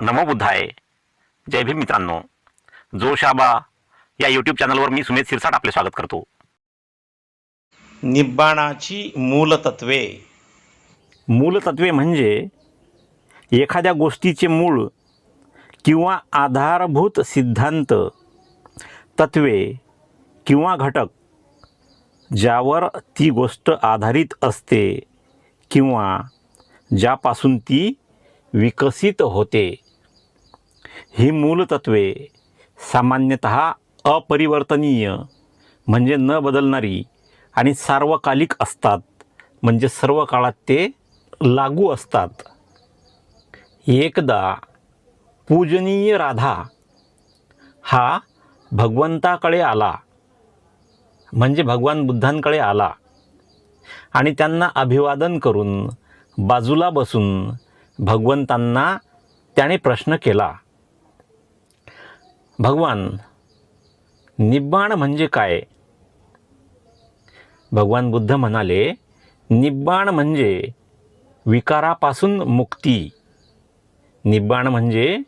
नमो बुद्धाय. जय भीम मित्रांनो. जोशाबा या यूट्यूब चॅनलवर मी सुमेध सिरसाट आपले स्वागत करतो. निब्बाणाची मूलतत्वे. मूलतत्वे म्हणजे एखाद्या गोष्टीचे मूळ किंवा आधारभूत सिद्धांत तत्वे किंवा घटक ज्यावर ती गोष्ट आधारित असते किंवा ज्यापासून ती विकसित होते. ही मूलतत्वे सामान्यतः अपरिवर्तनीय म्हणजे न बदलणारी आणि सार्वकालिक असतात. म्हणजे सर्व काळात ते लागू असतात. एकदा पूजनीय राधा हा भगवंताकडे आला. म्हणजे भगवान बुद्धांकडे आला. आणि त्यांना अभिवादन करून बाजूला बसून भगवंतांना त्याने प्रश्न केला. भगवान निब्बाण म्हणजे काय? भगवान बुद्ध म्हणाले निब्बाण म्हणजे विकारापासून मुक्ती. निब्बाण म्हणजे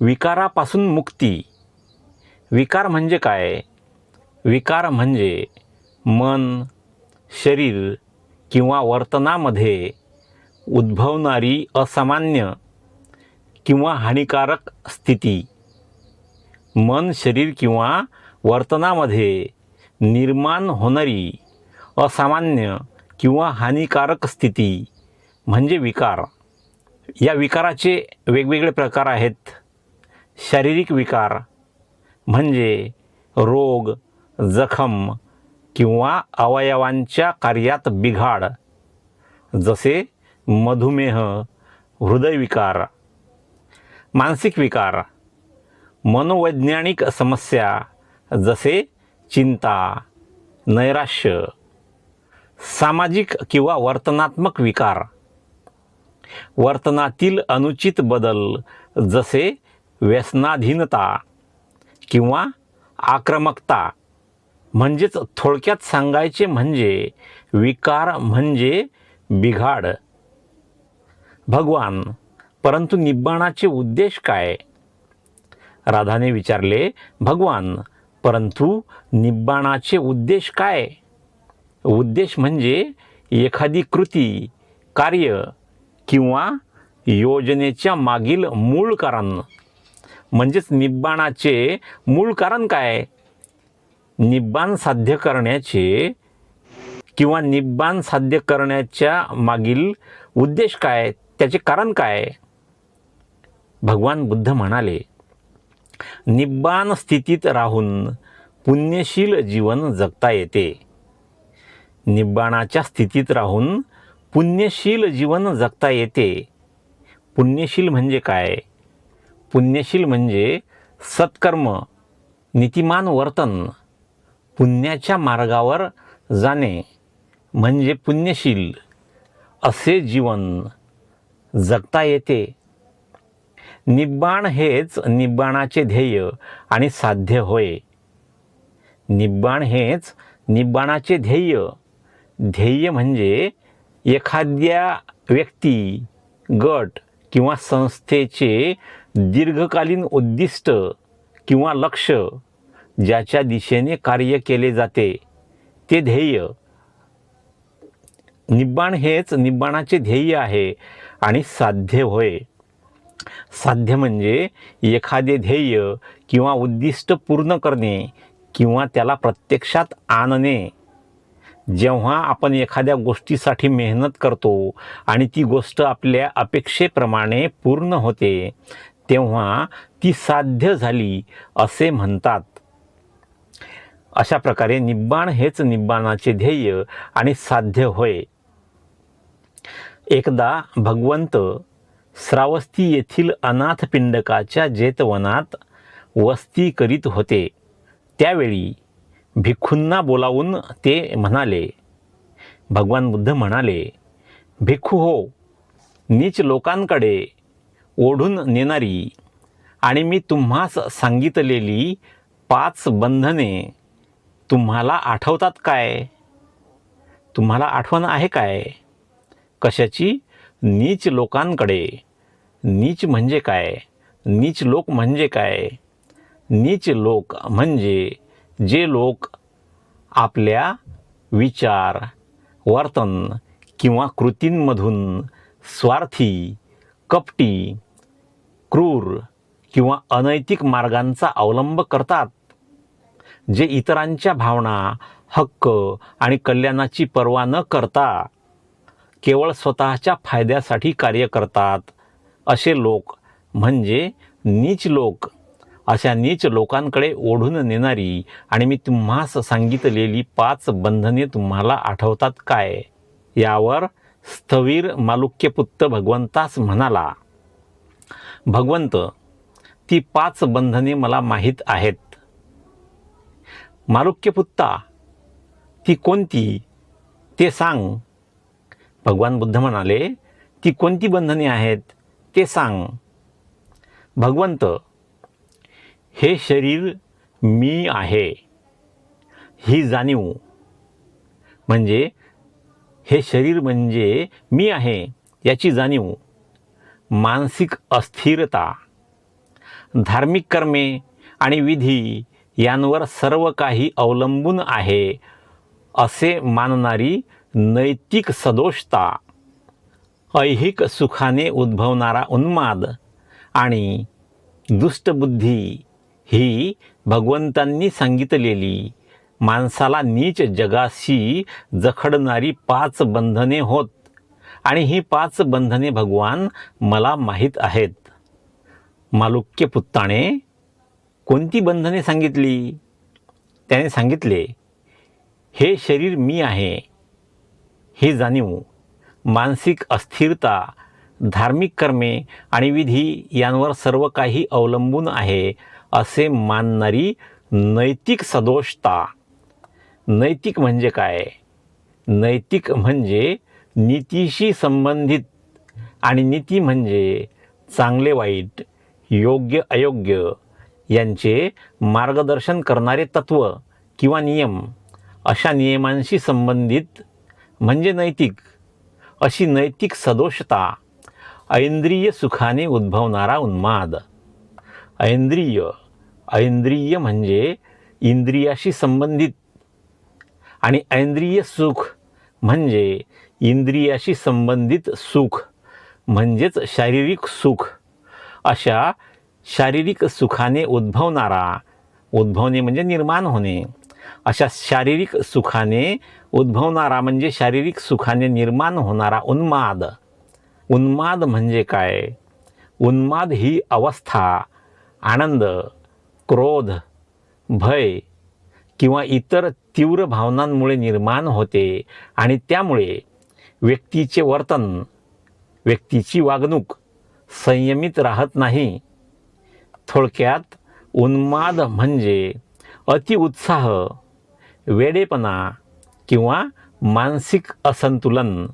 विकारापासून मुक्ती. विकार म्हणजे काय? विकार म्हणजे मन शरीर किंवा वर्तनामध्ये उद्भवणारी असामान्य किंवा हानिकारक स्थिती. मन शरीर किंवा वर्तनामध्ये निर्माण होणारी असामान्य किंवा हानिकारक स्थिती म्हणजे विकार. या विकाराचे वेगवेगळे प्रकार आहेत. शारीरिक विकार म्हणजे रोग जखम किंवा अवयवांच्या कार्यात बिघाड. जसे मधुमेह हृदयविकार मानसिक विकार मनोवैज्ञानिक समस्या जसे चिंता नैराश्य सामाजिक किंवा वर्तनात्मक विकार वर्तनातील अनुचित बदल जसे व्यसनाधीनता किंवा आक्रमकता. म्हणजेच थोडक्यात सांगायचे म्हणजे विकार म्हणजे बिघाड. भगवान परंतु निब्बाणाचे उद्देश काय? राधाने विचारले भगवान परंतु निब्बाणाचे उद्देश काय? उद्देश म्हणजे एखादी कृती कार्य किंवा योजनेच्या मागील मूळ कारण. म्हणजेच निब्बाणाचे मूळ कारण काय? निब्बाण साध्य करण्याचे किंवा निब्बाण साध्य करण्याच्या मागील उद्देश काय? त्याचे कारण काय? भगवान बुद्ध म्हणाले निब्बाण स्थितीत राहून पुण्यशील जीवन जगता येते. निब्बाणाच्या स्थितीत राहून पुण्यशील जीवन जगता येते. पुण्यशील म्हणजे काय? पुण्यशील म्हणजे सत्कर्म नीतिमान वर्तन पुण्याच्या मार्गावर जाणे. म्हणजे पुण्यशील असे जीवन जगता येते. निब्बाण हेच निब्बाणाचे ध्येय आणि साध्य होय. निब्बाण हेच निब्बाणाचे ध्येय. ध्येय म्हणजे एखाद्या व्यक्ती गट किंवा संस्थेचे दीर्घकालीन उद्दिष्ट किंवा लक्ष ज्याच्या दिशेने कार्य केले जाते ते ध्येय. निब्बाण हेच निब्बाणाचे ध्येय आहे. आणि साध्य होय. साध्य म्हणजे एखादे ध्येय किंवा उद्दिष्ट पूर्ण करणे किंवा त्याला प्रत्यक्षात आणणे. जेव्हा आपण एखाद्या गोष्टीसाठी मेहनत करतो आणि ती गोष्ट आपल्या अपेक्षेप्रमाणे पूर्ण होते तेव्हा ती साध्य झाली असे म्हणतात. अशा प्रकारे निब्बाण हेच निब्बाणाचे ध्येय आणि साध्य होय. एकदा भगवंत श्रावस्ती येथील अनाथ पिंडकाच्या जेतवनात वस्ती करीत होते. त्यावेळी भिक्खूंना बोलावून ते म्हणाले भगवान बुद्ध म्हणाले भिक्खू हो नीच लोकांकडे ओढून नेणारी आणि मी तुम्हास सांगितलेली पाच बंधने तुम्हाला आठवतात काय? तुम्हाला आठवण आहे काय? कशाची? नीच लोकांकडे. नीच म्हणजे काय? नीच लोक म्हणजे काय? नीच लोक म्हणजे जे लोक आपल्या विचार वर्तन किंवा कृतींमधून स्वार्थी कपटी क्रूर किंवा अनैतिक मार्गांचा अवलंब करतात जे इतरांच्या भावना हक्क आणि कल्याणाची पर्वा न करता केवळ स्वतःच्या फायद्यासाठी कार्य करतात. असे लोक म्हणजे नीच लोक. अशा नीच लोकांकडे ओढून नेणारी आणि मी तुम्हास सांगितलेली पाच बंधने तुम्हाला आठवतात काय? यावर स्थवीर मालुक्यपुत्त भगवंतास म्हणाला भगवंत ती पाच बंधने मला माहीत आहेत. मालुक्यपुत्ता ती कोणती? ते सांग. भगवान बुद्ध म्हणाले ती कोणती बंधने आहेत ते सांग. भगवंत हे शरीर मी आहे. ही जाणीव. म्हणजे हे शरीर म्हणजे मी आहे याची जाणीव. मानसिक अस्थिरता धार्मिक कर्मे आणि विधी यांवर सर्व काही अवलंबून आहे असे मानणारी नैतिक सदोषता ऐहिक सुखाने उद्भवणारा उन्माद आणि दुष्टबुद्धी ही भगवंतांनी सांगितलेली माणसाला नीच जगाशी जखडणारी पाच बंधने होत आणि ही पाच बंधने भगवान मला माहीत आहेत. मालुक्य पुत्ताने कोणती बंधने सांगितली? त्याने सांगितले हे शरीर मी आहे ही जाणीव मानसिक अस्थिरता धार्मिक कर्मे आणि विधी यांवर सर्व काही अवलंबून आहे असे मानणारी नैतिक सदोषता. नैतिक म्हणजे काय? नैतिक म्हणजे नीतीशी संबंधित आणि नीती म्हणजे चांगले वाईट योग्य अयोग्य यांचे मार्गदर्शन करणारे तत्व किंवा नियम अशा नियमांशी संबंधित म्हणजे नैतिक. अशी नैतिक सदोषता ऐंद्रिय सुखाने उद्भवणारा उन्माद. ऐंद्रिय ऐंद्रिय म्हणजे इंद्रियाशी संबंधित. आणि ऐंद्रिय सुख म्हणजे इंद्रियाशी संबंधित सुख म्हणजेच शारीरिक सुख. अशा शारीरिक सुखाने उद्भवणारा उद्भवणे म्हणजे निर्माण होणे. अशा शारीरिक सुखाने उद्भवणारा म्हणजे शारीरिक सुखाने निर्माण होणारा उन्माद. उन्माद म्हणजे काय? उन्माद ही अवस्था आनंद क्रोध भय किंवा इतर तीव्र भावनांमुळे निर्माण होते आणि त्यामुळे व्यक्तीचे वर्तन व्यक्तीची वागणूक संयमित राहत नाही. थोडक्यात उन्माद म्हणजे अतिउत्साह वेडेपणा किंवा मानसिक असंतुलन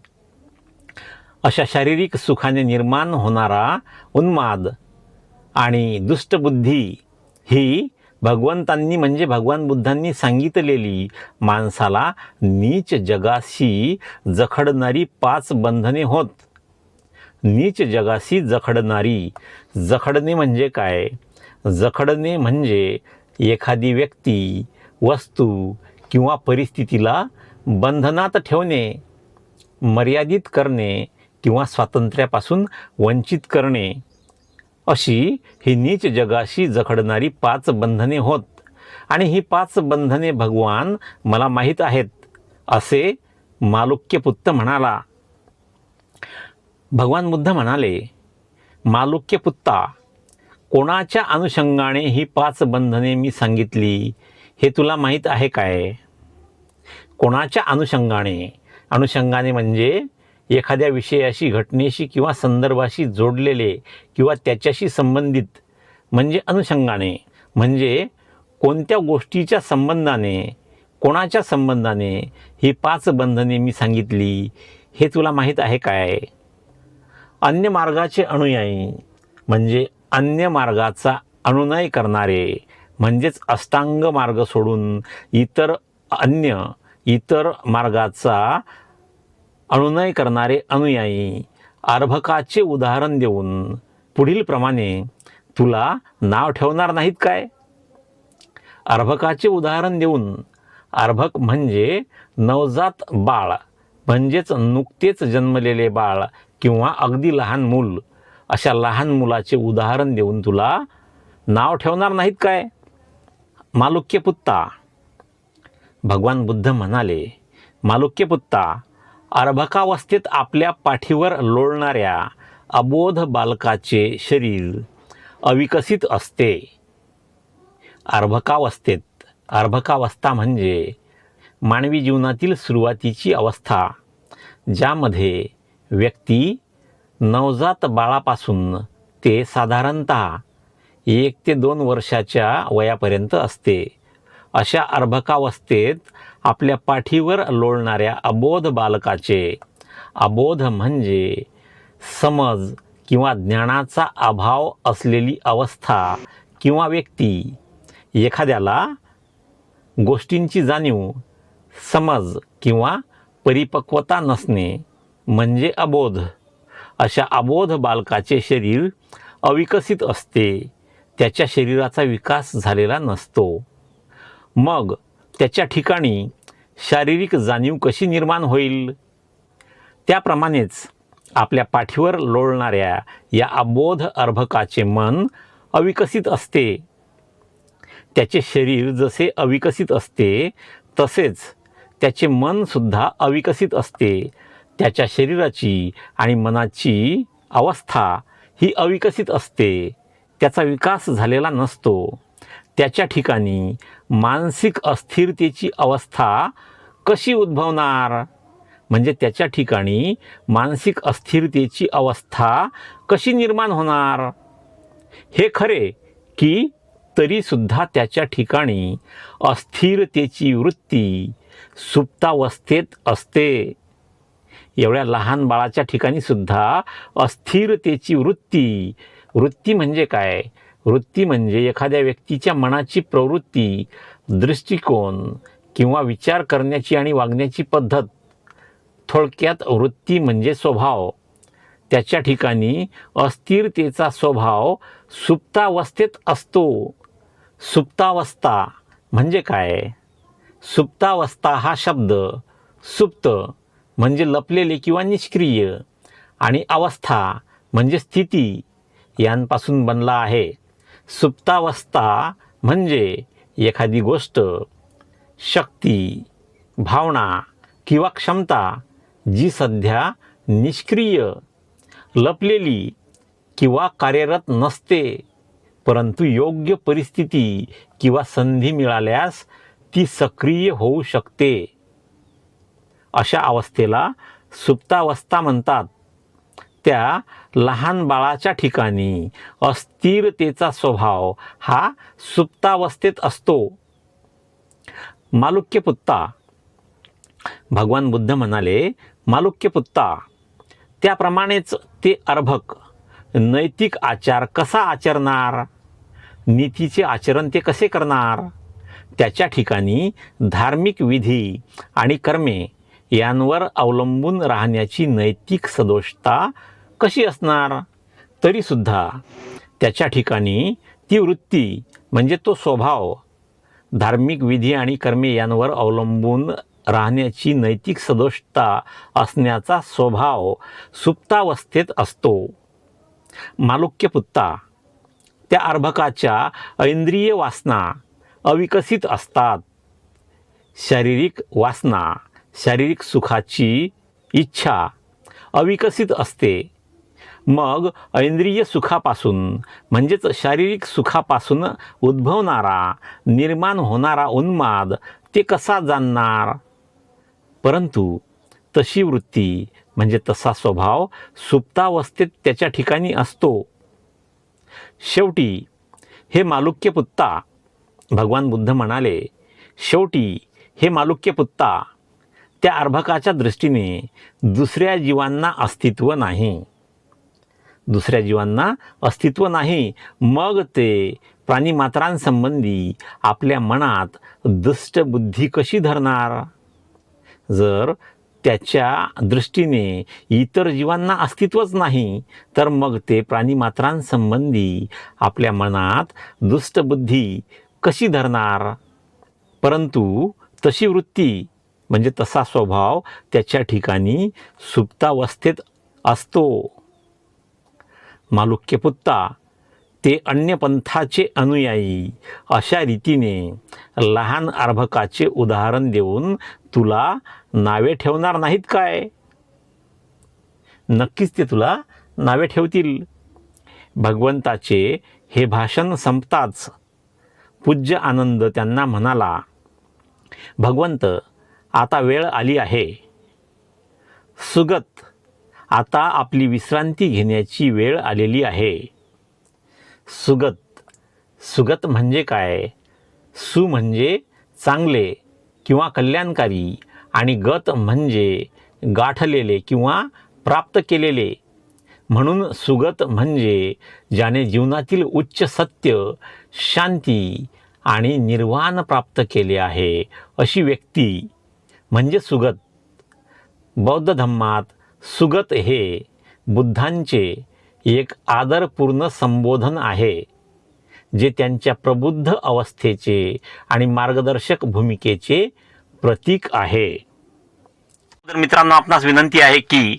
अशा शारीरिक सुखाने निर्माण होणारा उन्माद आणि दुष्टबुद्धी ही भगवंतांनी म्हणजे भगवान बुद्धांनी सांगितलेली माणसाला नीच जगाशी जखडणारी पाच बंधने होत. नीच जगाशी जखडणारी जखडणे म्हणजे काय? जखडणे म्हणजे एखादी व्यक्ती वस्तू किंवा परिस्थितीला बंधनात ठेवणे मर्यादित करणे किंवा स्वातंत्र्यापासून वंचित करणे अशी ही नीच जगाशी जखडणारी पाच बंधने होत. आणि ही पाच बंधने भगवान मला माहीत आहेत असे मालुक्यपुत्त म्हणाला. भगवान बुद्ध म्हणाले मालुक्यपुत्ता कोणाच्या अनुषंगाने ही पाच बंधने मी सांगितली? हे तुला माहीत आहे काय? कोणाच्या अनुषंगाने? अनुषंगाने म्हणजे एखाद्या विषयाशी घटनेशी किंवा संदर्भाशी जोडलेले किंवा त्याच्याशी संबंधित म्हणजे अनुषंगाने. म्हणजे कोणत्या गोष्टीच्या संबंधाने कोणाच्या संबंधाने ही पाच बंधने मी सांगितली हे तुला माहीत आहे काय? अन्य मार्गाचे अनुयायी म्हणजे अन्य मार्गाचा अनुनय करणारे म्हणजेच अष्टांग मार्ग सोडून इतर अन्य इतर मार्गाचा अनुनय करणारे अनुयायी अर्भकाचे उदाहरण देऊन पुढील प्रमाणे तुला नाव ठेवणार नाहीत काय? अर्भकाचे उदाहरण देऊन अर्भक म्हणजे नवजात बाळ म्हणजेच नुकतेच जन्मलेले बाळ किंवा अगदी लहान मूल अशा लहान मुलाचे उदाहरण देऊन तुला नाव ठेवणार नाहीत काय? मालुक्य पुत्ता. भगवान बुद्ध म्हणाले मालुक्य पुत्ता अर्भकावस्थेत आपल्या पाठीवर लोळणाऱ्या अबोध बालकाचे शरीर अविकसित असते. अर्भकावस्थेत अर्भकावस्था म्हणजे मानवी जीवनातील सुरुवातीची अवस्था ज्यामध्ये व्यक्ती नवजात बाळापासून ते साधारणत एक ते दोन वर्षाच्या वयापर्यंत असते. अशा अर्भकावस्थेत आपल्या पाठीवर लोळणाऱ्या अबोध बालकाचे अबोध म्हणजे समज किंवा ज्ञानाचा अभाव असलेली अवस्था किंवा व्यक्ती. एखाद्याला गोष्टींची जाणीव समज किंवा परिपक्वता नसणे म्हणजे अबोध. अशा अबोध बालकाचे शरीर अविकसित असते. त्याच्या शरीराचा विकास झालेला नसतो. मग त्याच्या ठिकाणी शारीरिक जाणीव कशी निर्माण होईल? त्याप्रमाणेच आपल्या पाठीवर लोळणाऱ्या या अबोध अर्भकाचे मन अविकसित असते. त्याचे शरीर जसे अविकसित असते तसेच त्याचे मनसुद्धा अविकसित असते. त्याच्या शरीराची आणि मनाची अवस्था ही अविकसित असते. त्याचा विकास झालेला नसतो. त्याच्या ठिकाणी मानसिक अस्थिरतेची अवस्था कशी उद्भवणार? म्हणजे त्याच्या ठिकाणी मानसिक अस्थिरतेची अवस्था कशी निर्माण होणार? हे खरे की तरीसुद्धा त्याच्या ठिकाणी अस्थिरतेची वृत्ती सुप्तावस्थेत असते. एवढ्या लहान बाळाच्या ठिकाणी सुद्धा अस्थिरतेची वृत्ती वृत्ती म्हणजे काय? वृत्ती म्हणजे एखाद्या व्यक्तीच्या मनाची प्रवृत्ती दृष्टिकोन किंवा विचार करण्याची आणि वागण्याची पद्धत. थोडक्यात वृत्ती म्हणजे स्वभाव. त्याच्या ठिकाणी अस्थिरतेचा स्वभाव सुप्तावस्थेत असतो. सुप्तावस्था म्हणजे काय? सुप्तावस्था हा शब्द सुप्त म्हणजे लपलेले किंवा निष्क्रिय आणि अवस्था म्हणजे स्थिती. यांपासून बनला आहे. सुप्तावस्था म्हणजे एखादी गोष्ट शक्ती भावना किंवा क्षमता जी सध्या निष्क्रिय लपलेली किंवा कार्यरत नसते परंतु योग्य परिस्थिती किंवा संधी मिळाल्यास ती सक्रिय होऊ शकते. अशा अवस्थेला सुप्तावस्था म्हणतात. त्या लहान बाळाच्या ठिकाणी अस्थिरतेचा स्वभाव हा सुप्तावस्थेत असतो. मालुक्यपुत्ता भगवान बुद्ध म्हणाले मालुक्यपुत्ता त्याप्रमाणेच ते अर्भक. नैतिक आचार कसा आचरणार? नीतीचे आचरण ते कसे करणार? त्याच्या ठिकाणी धार्मिक विधी आणि कर्मे यांवर अवलंबून राहण्याची नैतिक सदोषता कशी असणार? तरीसुद्धा त्याच्या ठिकाणी ती वृत्ती म्हणजे तो स्वभाव धार्मिक विधी आणि कर्मे यांवर अवलंबून राहण्याची नैतिक सदोषता असण्याचा स्वभाव सुप्तावस्थेत असतो. मालुक्यपुत्ता त्या अर्भकाच्या ऐंद्रिय वासना अविकसित असतात. शारीरिक वासना शारीरिक सुखाची इच्छा अविकसित असते. मग ऐंद्रिय सुखापासून म्हणजेच शारीरिक सुखापासून उद्भवणारा निर्माण होणारा उन्माद ते कसा जाणणार? परंतु तशी वृत्ती म्हणजे तसा स्वभाव सुप्तावस्थेत त्याच्या ठिकाणी असतो. शेवटी हे मालुक्य पुत्ता भगवान बुद्ध म्हणाले शेवटी हे मालुक्य पुत्ता त्या अर्भकाच्या दृष्टीने दुसऱ्या जीवांना अस्तित्व नाही. दुसऱ्या जीवांना अस्तित्व नाही. मग ते प्राणीमात्रांसंबंधी आपल्या मनात दुष्ट बुद्धी कशी धरणार? जर त्याच्या दृष्टीने इतर जीवांना अस्तित्वच नाही तर मग ते प्राणीमात्रांसंबंधी आपल्या मनात दुष्टबुद्धी कशी धरणार? परंतु तशी वृत्ती म्हणजे तसा स्वभाव त्याच्या ठिकाणी सुप्तावस्थेत असतो. मालुक्यपुत्ता ते अन्य पंथाचे अनुयायी. अशा रीतीने लहान अर्भकाचे उदाहरण देऊन तुला नावे ठेवणार नाहीत काय? नक्कीच ते तुला नावे ठेवतील. भगवंताचे हे भाषण संपताच. पूज्य आनंद त्यांना म्हणाला भगवंत आता वेळ आली आहे. सुगत आता आपली विश्रांती घेण्याची वेळ आलेली आहे. सुगत. सुगत म्हणजे काय? सु म्हणजे चांगले किंवा कल्याणकारी आणि गत म्हणजे गाठलेले किंवा प्राप्त केलेले. म्हणून सुगत म्हणजे ज्याने जीवनातील उच्च सत्य शांती आणि निर्वाण प्राप्त केले आहे अशी व्यक्ती. म्हणजे सुगत. बौद्ध धम्मात सुगत हे बुद्धांचे एक आदरपूर्ण संबोधन आहे जे त्यांच्या प्रबुद्ध अवस्थेचे आणि मार्गदर्शक भूमिकेचे प्रतीक आहे. तर मित्रांनो आपणास विनंती आहे की